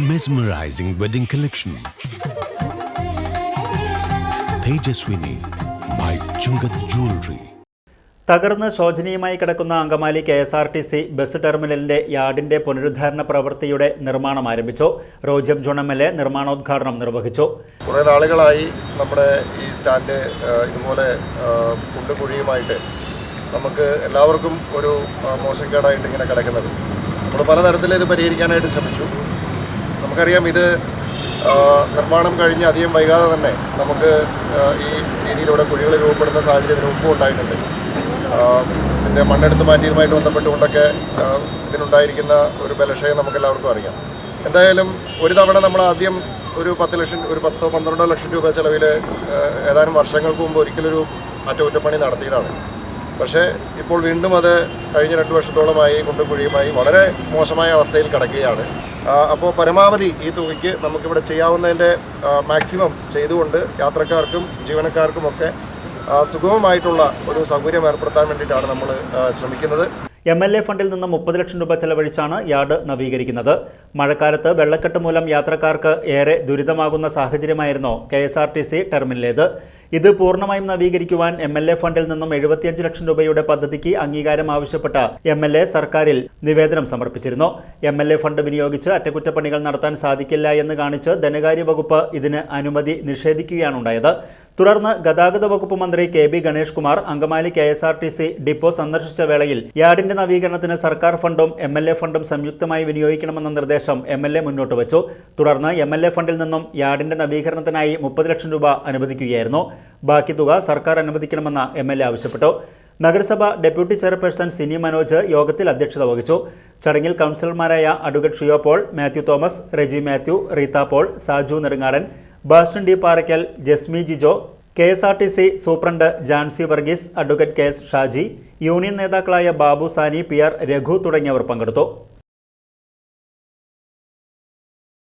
mesmerizing wedding collection. Tejaswini by Chungath Jewelry. തകർന്ന് ശോചനീയമായി കിടക്കുന്ന Angamaly K S R T C bus ടെർമിനലിന്റെ യാർഡിന്റെ പുനരുദ്ധാരണ പ്രവൃത്തിയുടെ നിർമ്മാണം ആരംഭിച്ചു Roji John M L A നിർമ്മാണോദ്ഘാടനം നിർവഹിച്ചു കുറേ നാളുകളായി നമ്മുടെ ഈ സ്റ്റാൻഡ് ഇതുപോലെ കുണ്ടുകുഴിയുമായിട്ട് കുണ്ടും കുഴിയുമായിട്ട് നമുക്ക് എല്ലാവർക്കും ഒരു മോശക്കേടായിട്ട് ഇങ്ങനെ കിടക്കുന്നത് നമ്മൾ പലതരത്തിൽ ഇത് പരിഹരിക്കാനായിട്ട് ശ്രമിച്ചു നമുക്കറിയാം ഇത് നിർമ്മാണം കഴിഞ്ഞ് അധികം വൈകാതെ തന്നെ നമുക്ക് ഈ രീതിയിലൂടെ കുഴികൾ രൂപപ്പെടുന്ന സാഹചര്യം മുമ്പും ഉണ്ടായിട്ടുണ്ട്. ഇതിന്റെ മണ്ണെടുത്ത് മാറ്റിയതുമായിട്ട് ബന്ധപ്പെട്ടുകൊണ്ടൊക്കെ ഇതിനുണ്ടായിരിക്കുന്ന ഒരു ബലക്ഷയം നമുക്ക് എല്ലാവർക്കും അറിയാം. എന്തായാലും ഒരു തവണ നമ്മൾ ആദ്യം ഒരു പത്ത് ലക്ഷം ഒരു പത്തോ പന്ത്രണ്ടോ ലക്ഷം രൂപ ചിലവിൽ ഏതാനും വർഷങ്ങൾക്ക് മുമ്പ് ഒരിക്കലൊരു അറ്റകുറ്റപ്പണി നടത്തിയതാണ്. പക്ഷേ ഇപ്പോൾ വീണ്ടും അത് കഴിഞ്ഞ രണ്ട് വർഷത്തോളമായി കുണ്ടും കുഴിയുമായി വളരെ മോശമായ അവസ്ഥയിൽ കിടക്കുകയാണ്. അപ്പോൾ പരമാവധി ഈ തുകയ്ക്ക് നമുക്കിവിടെ ചെയ്യാവുന്നതിന്റെ മാക്സിമം ചെയ്തുകൊണ്ട് യാത്രക്കാർക്കും ജീവനക്കാർക്കുമൊക്കെ സുഗമമായിട്ടുള്ള ഒരു സൗകര്യം ഏർപ്പെടുത്താൻ വേണ്ടിയിട്ടാണ് നമ്മൾ ശ്രമിക്കുന്നത്. എം എൽ എ ഫണ്ടിൽ നിന്ന് മുപ്പത് ലക്ഷം രൂപ ചെലവഴിച്ചാണ് യാർഡ് നവീകരിക്കുന്നത്. മഴക്കാലത്ത് വെള്ളക്കെട്ട് മൂലം യാത്രക്കാർക്ക് ഏറെ ദുരിതമാകുന്ന സാഹചര്യമായിരുന്നു K S R T C ടെർമിനലേത് ഇത് പൂർണമായും നവീകരിക്കുവാൻ എം എൽ എ ഫണ്ടിൽ നിന്നും എഴുപത്തിയഞ്ച് ലക്ഷം രൂപയുടെ പദ്ധതിക്ക് അംഗീകാരം ആവശ്യപ്പെട്ട എം എൽ എ സർക്കാരിൽ നിവേദനം സമർപ്പിച്ചിരുന്നു. എം എൽ എ ഫണ്ട് വിനിയോഗിച്ച് അറ്റകുറ്റപ്പണികൾ നടത്താൻ സാധിക്കില്ല എന്ന് കാണിച്ച് ധനകാര്യ വകുപ്പ് ഇതിന് അനുമതി നിഷേധിക്കുകയാണുണ്ടായത് തുടർന്ന് ഗതാഗത വകുപ്പ് മന്ത്രി K B Ganesh Kumar Angamaly K S R T C depot സന്ദർശിച്ച വേളയിൽ യാർഡിന്റെ നവീകരണത്തിന് സർക്കാർ ഫണ്ടും എം എൽ എ ഫണ്ടും സംയുക്തമായി വിനിയോഗിക്കണമെന്ന നിർദ്ദേശം എം എൽ എ മുന്നോട്ട് വച്ചു. തുടർന്ന് എം എൽ എ ഫണ്ടിൽ നിന്നും യാർഡിന്റെ നവീകരണത്തിനായി മുപ്പത് ലക്ഷം രൂപ അനുവദിക്കുകയായിരുന്നു. ബാക്കി തുക സർക്കാർ അനുവദിക്കണമെന്ന് എം എൽ എ ആവശ്യപ്പെട്ടു. നഗരസഭ ഡെപ്യൂട്ടി ചെയർപേഴ്സൺ സിനി മനോജ് യോഗത്തിൽ അധ്യക്ഷത വഹിച്ചു. ചടങ്ങിൽ കൗൺസിലർമാരായ advocate Shiyo Paul Mathew Thomas Reji Mathew Reetha Paul Saju Nedungadan Baston D Parakkal Jasmi Jijo K S R T C superintendent Jancy Varghese advocate K S Shaji union നേതാക്കളായ Babu Sani P R Raghu തുടങ്ങിയവർ പങ്കെടുത്തു.